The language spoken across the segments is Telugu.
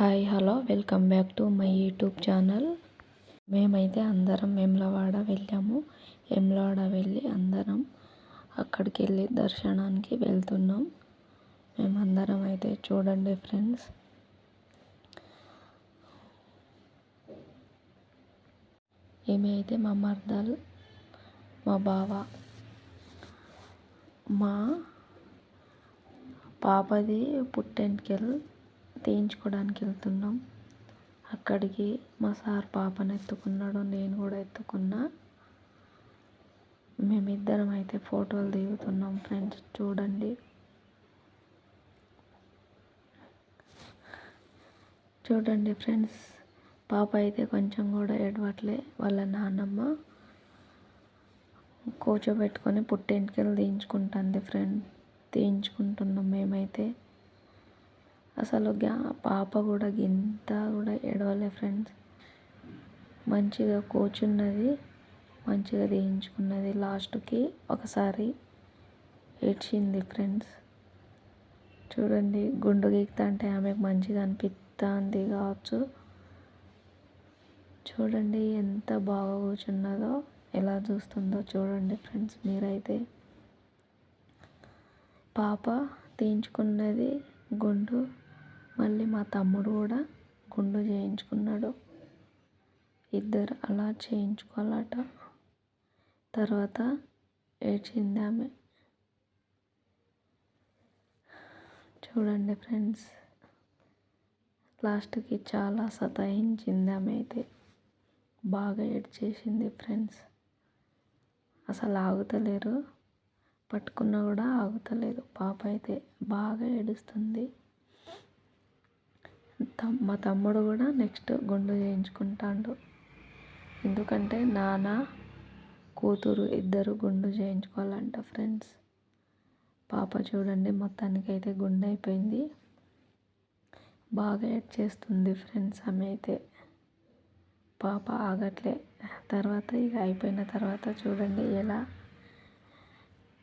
Hi hello. Welcome back to my YouTube channel. మేమైతే అందరం వేములవాడ వెళ్ళాము. వేములవాడ వెళ్ళి అందరం అక్కడికి వెళ్ళి దర్శనానికి వెళ్తున్నాం. మేమందరం అయితే చూడండి ఫ్రెండ్స్. ఈమె అయితే మా మర్దాల్ మా బావ. మా పాపది పుట్టెంటికెళ్ళి తీయించుకోవడానికి వెళ్తున్నాం అక్కడికి మా సార్ పాపను ఎత్తుకున్నాడు నేను కూడా ఎత్తుకున్నా. మేమిద్దరం అయితే ఫోటోలు దిగుతున్నాం ఫ్రెండ్స్ చూడండి. చూడండి ఫ్రెండ్స్ పాప అయితే కొంచెం కూడా ఏడవట్లే వాళ్ళ నాన్నమ్మ కూర్చోబెట్టుకొని పుట్టింటికెళ్ళి తీయించుకుంటుంది ఫ్రెండ్ తీయించుకుంటున్నాం మేమైతే. అసలు పాప కూడా గింత కూడా ఏడవలే ఫ్రెండ్స్. మంచిగా కూర్చున్నది మంచిగా తీయించుకున్నది. లాస్ట్కి ఒకసారి ఏడ్చింది ఫ్రెండ్స్. చూడండి గుండు గీక్తా అంటే ఆమెకు మంచిగా అనిపిస్తుంది కావచ్చు. చూడండి ఎంత బాగా కూర్చున్నదో ఎలా చూస్తుందో చూడండి ఫ్రెండ్స్ మీరైతే. పాప తీయించుకున్నది గుండు మళ్ళీ మా తమ్ముడు కూడా గుండు చేయించుకున్నాడు. ఇద్దరు అలా చేయించుకోవాలట. తర్వాత ఏడ్చింది ఆమె. చూడండి ఫ్రెండ్స్ లాస్ట్కి చాలా సతాయించింది ఆమె అయితే. బాగా ఏడ్చేసింది ఫ్రెండ్స్. అసలు ఆగుతలేరు పట్టుకున్నా కూడా ఆగుతలేదు. పాప అయితే బాగా ఏడుస్తుంది. మా తమ్ముడు కూడా నెక్స్ట్ గుండు చేయించుకుంటాడు. ఎందుకంటే నాన్న కూతురు ఇద్దరు గుండు చేయించుకోవాలంట ఫ్రెండ్స్. పాప చూడండి మొత్తానికి అయితే గుండె అయిపోయింది. బాగా ఎడ్ చేస్తుంది ఫ్రెండ్స్ ఆమె అయితే. పాప ఆగట్లే. తర్వాత ఇక అయిపోయిన తర్వాత చూడండి ఎలా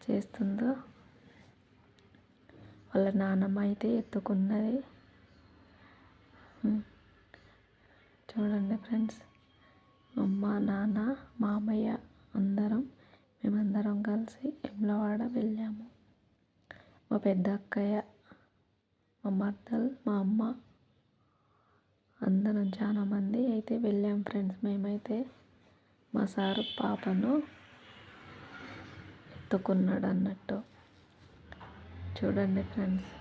చేస్తుందో. వాళ్ళ నాన్నమ్మ అయితే ఎత్తుకున్నది. చూడండి ఫ్రెండ్స్ అమ్మ నాన్న మామయ్య అందరం మేమందరం కలిసి ఎమ్లవాడ వెళ్ళాము. మా పెద్ద అక్కయ్య మా మర్దల్ మా అమ్మ అందరం చాలామంది అయితే వెళ్ళాం ఫ్రెండ్స్. మేమైతే మా సారు పాపను ఎత్తుకున్నాడు అన్నట్టు చూడండి ఫ్రెండ్స్.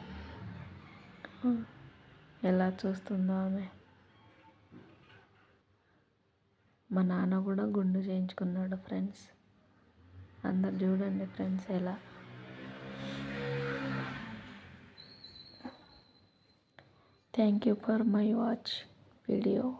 ఎలా చూస్తుందో ఆమె. మా నాన్న కూడా గుండు చేయించుకున్నాడు ఫ్రెండ్స్. అందరు చూడండి ఫ్రెండ్స్ ఎలా. Thank you for my watch video